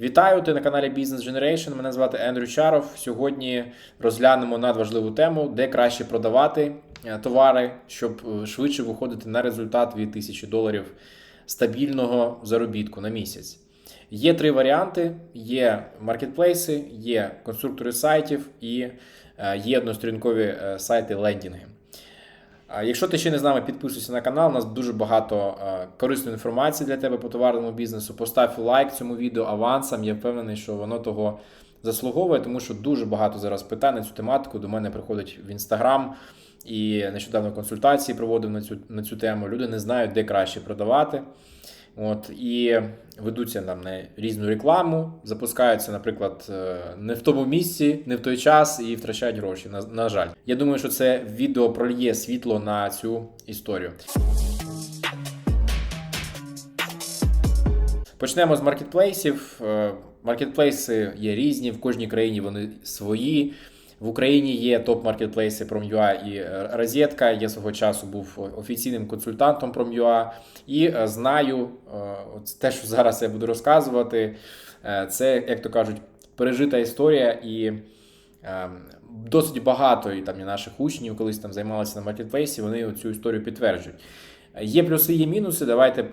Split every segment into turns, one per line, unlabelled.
Вітаю, ти на каналі Business Generation. Мене звати Ендрю Чаров. Сьогодні розглянемо надважливу тему, де краще продавати е, товари, щоб е, швидше виходити на результат від 1000 доларів стабільного заробітку на місяць. Є три варіанти: є маркетплейси, є конструктори сайтів і е, є односторінкові е, сайти лендінги. Якщо ти ще не з нами, підписуйся на канал. У нас дуже багато е, корисної інформації для тебе по товарному бізнесу. Постав лайк цьому відео авансом. Я впевнений, що воно того заслуговує, тому що дуже багато зараз питань на цю тематику. До мене приходить в інстаграм і нещодавно консультації проводив на цю, на цю тему. Люди не знають, де краще продавати. От, і ведуться нам на різну рекламу, запускаються, наприклад, е, не в тому місці, не в той час і втрачають гроші. На, на жаль, я думаю, що це відео прольє світло на цю історію. Почнемо з маркетплейсів. Е, Маркетплейси є різні, в кожній країні вони свої. В Україні є топ-маркетплейси Prom.ua і е, Розетка. Я свого часу був офіційним консультантом Prom.ua і е, знаю е, те, що зараз я буду розказувати. Це, як то кажуть, пережита історія і. е, Досить багато і там і наших учнів колись там займалися на маркетплейсі, вони цю історію підтверджують. Є плюси, є мінуси. Давайте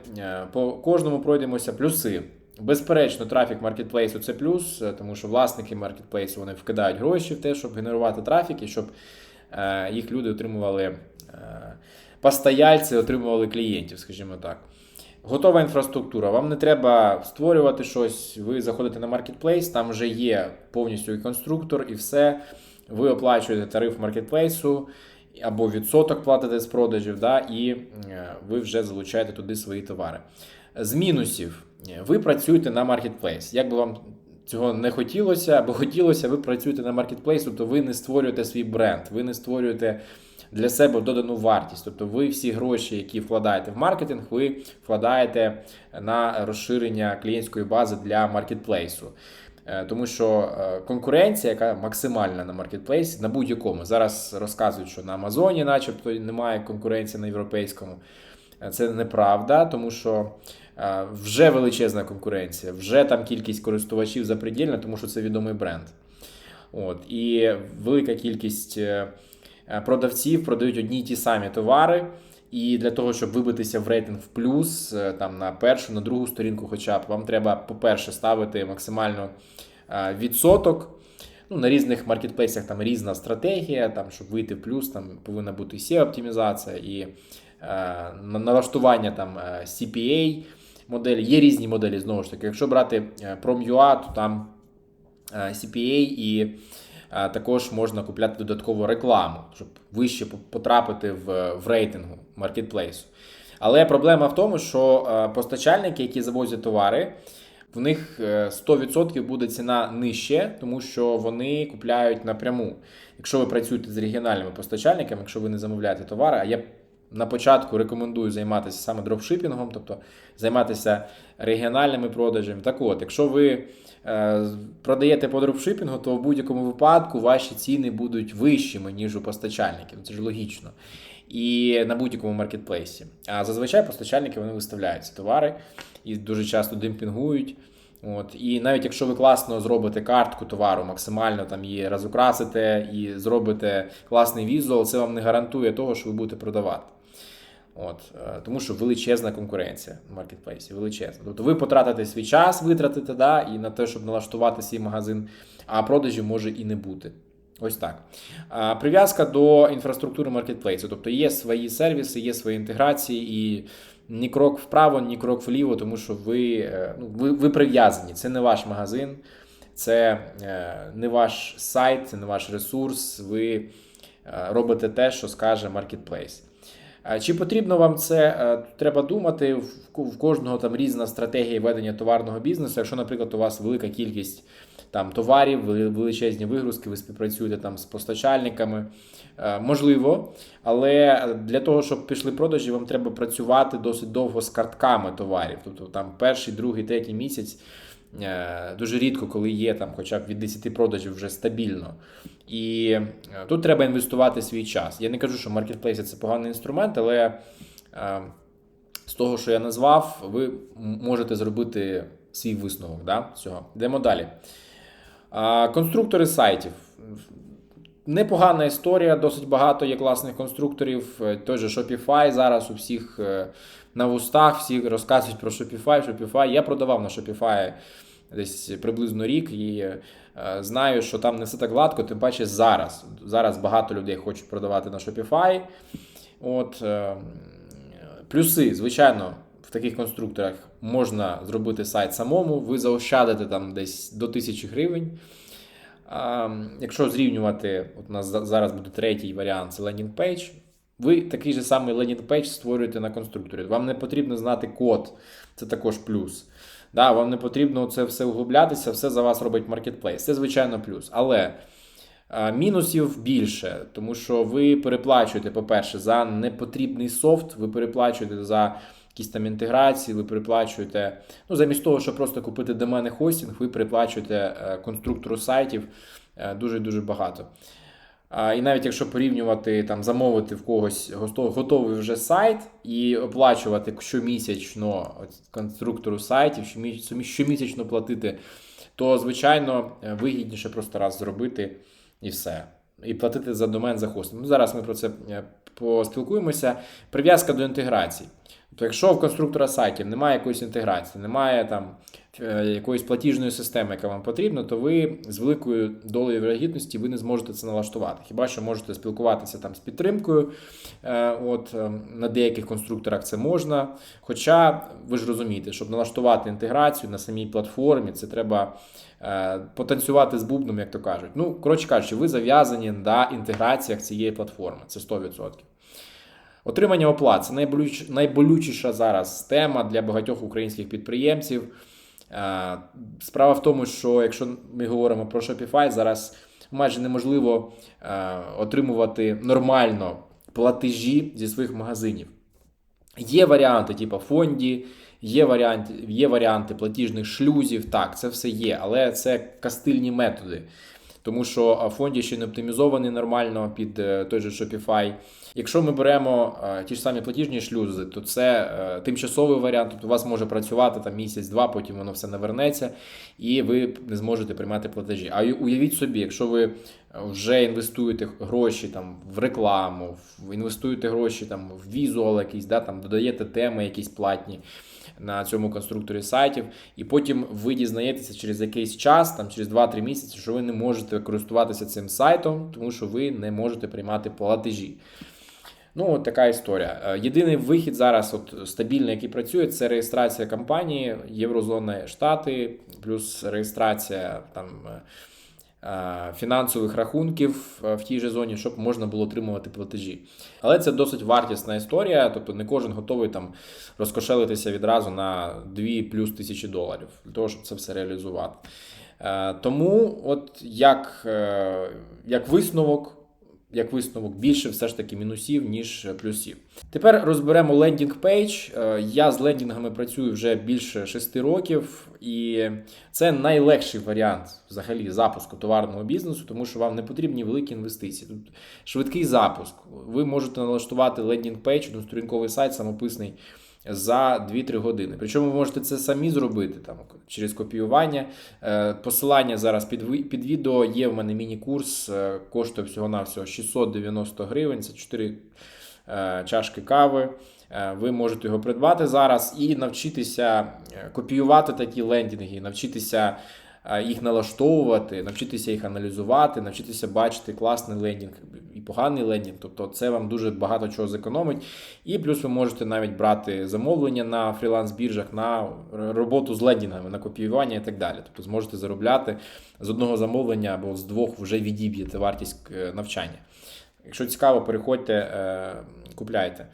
по кожному пройдемося. Плюси. Безперечно, трафік маркетплейсу це плюс, е, тому що власники маркетплейсу вони вкидають гроші в те, щоб генерувати трафік і щоб е, їх люди отримували е, постояльці, отримували клієнтів, скажімо так. Готова інфраструктура. Вам не треба створювати щось. Ви заходите на маркетплейс, там вже є повністю і конструктор, і все. Ви оплачуєте тариф маркетплейсу або відсоток платите з продажів, да, і ви вже залучаєте туди свої товари. З мінусів, ви працюєте на маркетплейс. Як би вам цього не хотілося, або хотілося, ви працюєте на маркетплейсу, то ви не створюєте свій бренд, ви не створюєте для себе додану вартість. Тобто ви всі гроші, які вкладаєте в маркетинг, ви вкладаєте на розширення клієнтської бази для маркетплейсу. Е, Тому що е, конкуренція, яка максимальна на маркетплейсі, на будь-якому. Зараз розказують, що на Амазоні, начебто, немає конкуренції на європейському. Е, Це неправда, тому що е, вже величезна конкуренція, вже там кількість користувачів запредельна, тому що це відомий бренд. От, І велика кількість е, е, продавців продають одні й ті самі товари. І для того, щоб вибитися в рейтинг в плюс, е, там на першу, на другу сторінку, хоча б вам треба, по-перше, ставити максимально е, відсоток. Ну, на різних маркетплейсах там різна стратегія, там, щоб вийти в плюс, там повинна бути SEO-оптимізація і е, на- налаштування там е, CPA моделі. Є різні моделі знову ж таки. Якщо брати е, Prom.ua, то там е, CPA і е, також можна купляти додаткову рекламу, щоб вище потрапити в, в рейтингу маркетплейсу. Але проблема в тому, що постачальники, які завозять товари, в них е, 100% буде ціна нижче, тому що вони купляють напряму. Якщо ви працюєте з регіональними постачальниками, якщо ви не замовляєте товари, а я на початку рекомендую займатися саме дропшипінгом, тобто займатися регіональними продажами. Так от, якщо ви е, продаєте по дропшипінгу, то в будь-якому випадку ваші ціни будуть вищими, ніж у постачальників. Це ж логічно. І на будь-якому маркетплейсі. А зазвичай постачальники вони виставляють ці товари і дуже часто демпінгують. От. І навіть якщо ви класно зробите картку товару, максимально там її розукрасите і зробите класний візуал, це вам не гарантує того, що ви будете продавати. От, е, тому що величезна конкуренція в маркетплейсі, величезна. Тобто ви потратите свій час, витратите да, і на те, щоб налаштувати свій магазин, а продажів може і не бути. Ось так. Прив'язка до інфраструктури маркетплейсу. Тобто є свої сервіси, є свої інтеграції, і ні крок вправо, ні крок вліво, тому що ви, е, ну, ви, ви прив'язані. Це не ваш магазин, це е, не ваш сайт, це не ваш ресурс. Ви робите те, що скаже маркетплейс. А Чи потрібно вам це? Е, Треба думати. В кожного там різна стратегія ведення товарного бізнесу. Якщо, наприклад, у вас велика кількість там товарів, величезні вигрузки, ви співпрацюєте там з постачальниками. Е, Можливо, але для того, щоб пішли продажі, вам треба працювати досить довго з картками товарів. Тобто там перший, другий, третій місяць. Е, Дуже рідко, коли є там хоча б від 10 продажів вже стабільно. І е, тут треба інвестувати свій час. Я не кажу, що маркетплейси це поганий інструмент, але е, з того, що я назвав, ви можете зробити свій висновок да, з цього. Йдемо далі. Конструктори сайтів. Непогана історія, досить багато є класних конструкторів. Той же Shopify зараз у всіх на вустах, всі розказують про Shopify, Shopify. Я продавав на Shopify десь приблизно рік і е, знаю, що там не все так гладко, тим паче зараз. Зараз багато людей хочуть продавати на Shopify. От, е, плюси, звичайно, в таких конструкторах можна зробити сайт самому, ви заощадите там десь до 1000 гривень. А, якщо зрівнювати, от у нас зараз буде третій варіант це лендінг пейдж. Ви такий же самий лендінг пейдж створюєте на конструкторі. Вам не потрібно знати код, це також плюс. Да, вам не потрібно це все углублятися, все за вас робить маркетплейс. Це звичайно плюс. Але а, мінусів більше, тому що ви переплачуєте, по-перше, за непотрібний софт, ви переплачуєте за якісь там інтеграції, ви переплачуєте. Ну, замість того, щоб просто купити доменний хостинг, ви переплачуєте е, конструктору сайтів е, дуже-дуже багато. І навіть якщо порівнювати там, замовити в когось готовий вже сайт і оплачувати щомісячно конструктору сайтів, щомісячно платити, то звичайно е, вигідніше просто раз зробити і все. І платити за домен за хостинг. Ну, зараз ми про це е, поспілкуємося. Прив'язка до інтеграцій. То якщо в конструктора сайтів немає якоїсь інтеграції, немає там якоїсь платіжної системи, яка вам потрібна, то ви з великою долею вірогідності ви не зможете це налаштувати. Хіба що можете спілкуватися там з підтримкою? е, От е, на деяких конструкторах це можна. Хоча ви ж розумієте, щоб налаштувати інтеграцію на самій платформі, це треба е, потанцювати з бубном, як то кажуть. Ну, коротше кажучи, ви зав'язані на інтеграціях цієї платформи. Це 100%. Отримання оплат це найболюч... найболючіша зараз тема для багатьох українських підприємців. Е, Справа в тому, що якщо ми говоримо про Shopify, зараз майже неможливо е, отримувати нормально платежі зі своїх магазинів. Є варіанти, типу фонді, є варіанти, є варіанти платіжних шлюзів. Так, це все є, але це кастильні методи. Тому що а, фонді ще не оптимізований нормально під е, той же Shopify. Якщо ми беремо е, ті ж самі платіжні шлюзи, то це е, тимчасовий варіант. Тобто у вас може працювати там місяць-два, потім воно все навернеться, і ви не зможете приймати платежі. А уявіть собі, якщо ви вже інвестуєте гроші там в рекламу, інвестуєте гроші там в візуал якийсь, да, там додаєте теми якісь платні на цьому конструкторі сайтів, і потім ви дізнаєтеся через якийсь час, там через 2-3 місяці, що ви не можете користуватися цим сайтом, тому що ви не можете приймати платежі. Ну, от така історія. Е, Єдиний вихід зараз, от стабільний, який працює, це реєстрація компанії, Єврозона Штати, плюс реєстрація там. е, е, Фінансових рахунків в тій же зоні, щоб можна було отримувати платежі. Але це досить вартісна історія, тобто не кожен готовий там розкошелитися відразу на 2 плюс тисячі доларів для того, щоб це все реалізувати. Тому, от як, як висновок, як висновок, більше все ж таки мінусів, ніж плюсів. Тепер розберемо лендінг пейдж. Е, Я з лендінгами працюю вже більше 6 років, і це найлегший варіант взагалі запуску товарного бізнесу, тому що вам не потрібні великі інвестиції. Тут швидкий запуск. Ви можете налаштувати лендінг пейдж, сторінковий сайт самописний. За 2-3 години. Причому ви можете це самі зробити там через копіювання. Е, Посилання зараз під, під відео є в мене міні-курс, е, коштує всього-навсього 690 гривень. Це 4 е, чашки кави. Ви можете його придбати зараз і навчитися копіювати такі лендінги, навчитися їх налаштовувати, навчитися їх аналізувати, навчитися бачити класний лендінг і поганий лендінг. Тобто це вам дуже багато чого зекономить. І плюс ви можете навіть брати замовлення на фріланс-біржах на роботу з лендінгами, на копіювання і так далі. Тобто зможете заробляти з одного замовлення або з двох вже відіб'єте вартість е, навчання. Якщо цікаво, переходьте, е, купляйте.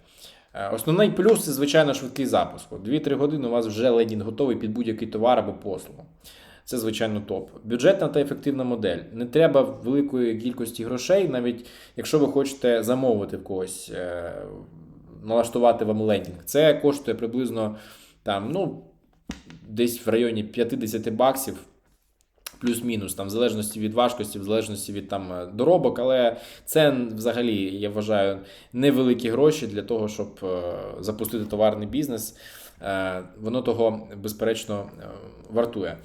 Е, Основний плюс це, звичайно, швидкий запуск. От 2-3 години у вас вже лендінг готовий під будь-який товар або послугу. Це, звичайно, топ. Бюджетна та ефективна модель. Не треба великої кількості грошей, навіть якщо ви хочете замовити в когось, е, налаштувати вам лендінг. Це коштує приблизно там, ну, десь в районі 50 баксів. Плюс-мінус, там, в залежності від важкості, в залежності від там доробок, але це взагалі, я вважаю, невеликі гроші для того, щоб е, запустити товарний бізнес. е, воно того безперечно вартує.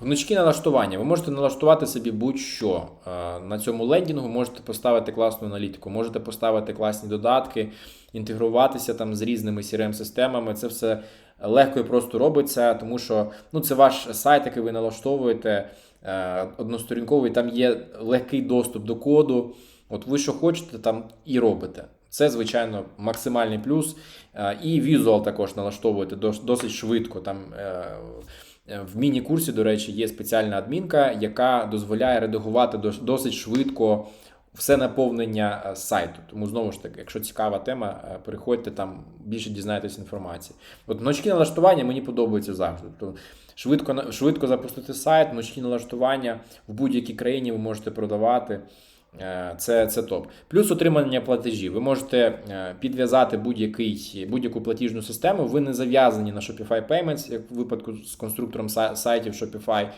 Гнучкі налаштування. Ви можете налаштувати собі будь-що. Е, На цьому лендінгу можете поставити класну аналітику, можете поставити класні додатки, інтегруватися там з різними CRM-системами. Це все легко і просто робиться, тому що ну, це ваш сайт, який ви налаштовуєте е, односторінковий, там є легкий доступ до коду. От ви що хочете, там і робите. Це, звичайно, максимальний плюс. Е, І візуал також налаштовуєте досить швидко. Там в міні-курсі, до речі, є спеціальна адмінка, яка дозволяє редагувати дос- досить швидко все наповнення е, сайту. Тому знову ж таки, якщо цікава тема, е, переходьте там, більше дізнаєтесь інформації. От гнучкі налаштування мені подобаються завжди. Тобто швидко, швидко запустити сайт, гнучкі налаштування в будь-якій країні ви можете продавати. Е, Це, це топ. Плюс отримання платежів. Ви можете е, підв'язати будь-яку платіжну систему. Ви не зав'язані на Shopify Payments, як в випадку з конструктором сайтів Shopify е,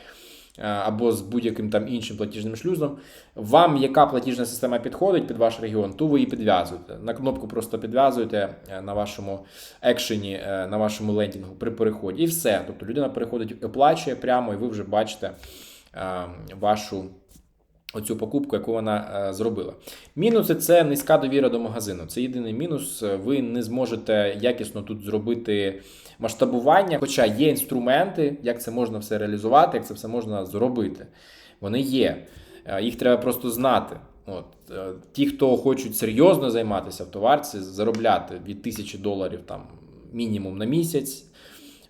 або з будь-яким там іншим платіжним шлюзом. Вам яка платіжна система підходить під ваш регіон, ту ви її підв'язуєте. На кнопку просто підв'язуєте на вашому екшені, на вашому лендінгу при переході. І все. Тобто людина переходить, оплачує прямо, і ви вже бачите вашу. Оцю покупку, яку вона е, зробила. Мінуси це низька довіра до магазину. Це єдиний мінус. Ви не зможете якісно тут зробити масштабування. Хоча є інструменти, як це можна все реалізувати, як це все можна зробити. Вони є. Е, Їх треба просто знати. От е, ті, хто хочуть серйозно займатися в товарці, заробляти від тисячі доларів там мінімум на місяць.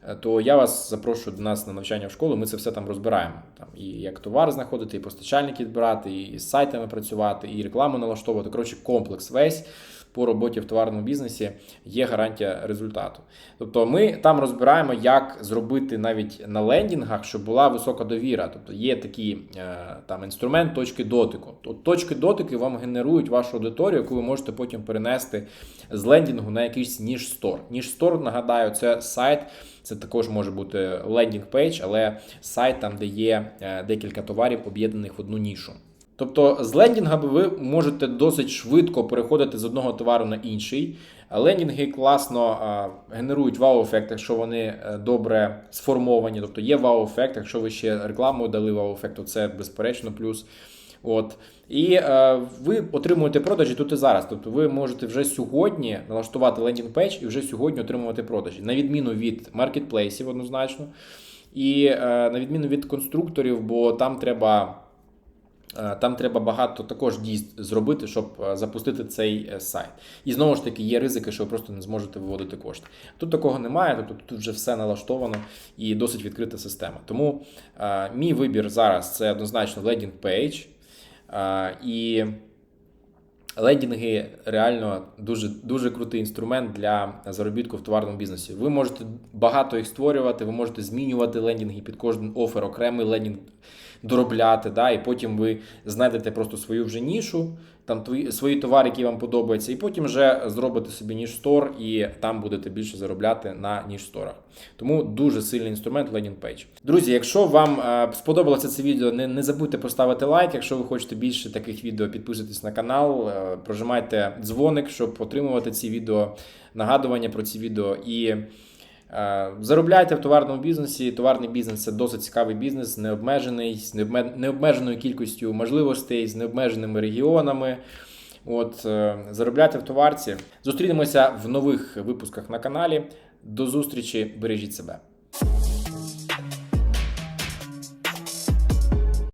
Е, То я вас запрошую до нас на навчання в школу. Ми це все там розбираємо. Там і як товар знаходити, і постачальників брати, і з сайтами працювати, і рекламу налаштовувати. Коротше, комплекс весь по роботі в товарному бізнесі є гарантія результату. Тобто, ми там розбираємо, як зробити навіть на лендінгах, щоб була висока довіра. Тобто є такий е, там інструмент точки дотику. От точки дотику вам генерують вашу аудиторію, яку ви можете потім перенести з лендінгу на якийсь ніж стор. Ніж стор, нагадаю, це сайт. Це також може бути лендінг пейдж, але сайт там, де є е, декілька товарів, об'єднаних в одну нішу. Тобто з лендінгами ви можете досить швидко переходити з одного товару на інший. Лендінги класно генерують вау-ефект, якщо вони е, добре сформовані. Тобто є вау-ефект, якщо ви ще рекламу дали вау-ефект, то це безперечно плюс. От. І е, ви отримуєте продажі тут і зараз. Тобто ви можете вже сьогодні налаштувати лендінг пейдж і вже сьогодні отримувати продажі, на відміну від маркетплейсів однозначно. І е, на відміну від конструкторів, бо там треба. Е, Там треба багато також дій зробити, щоб е, запустити цей е, сайт. І знову ж таки є ризики, що ви просто не зможете виводити кошти. Тут такого немає, тобто тут вже все налаштовано і досить відкрита система. Тому е, мій вибір зараз це однозначно лендінг пейдж. І лендінги реально дуже, дуже крутий інструмент для заробітку в товарному бізнесі. Ви можете багато їх створювати, ви можете змінювати лендінги під кожен офер, окремий лендінг доробляти, да, і потім ви знайдете просто свою вже нішу, там твої, свої товари, які вам подобаються, і потім вже зробите собі ніж стор, і там будете більше заробляти на ніж сторах. Тому дуже сильний інструмент Landing Page. Друзі, якщо вам е, сподобалося це відео, не, не забудьте поставити лайк. Якщо ви хочете більше таких відео, підписуйтесь на канал, е, прожимайте дзвоник, щоб отримувати ці відео, нагадування про ці відео і. Е, Заробляйте в товарному бізнесі. Товарний бізнес це досить цікавий бізнес, необмежений, з необмеженою кількістю можливостей, з необмеженими регіонами. От, е, заробляйте в товарці. Зустрінемося в нових випусках на каналі. До зустрічі, бережіть себе.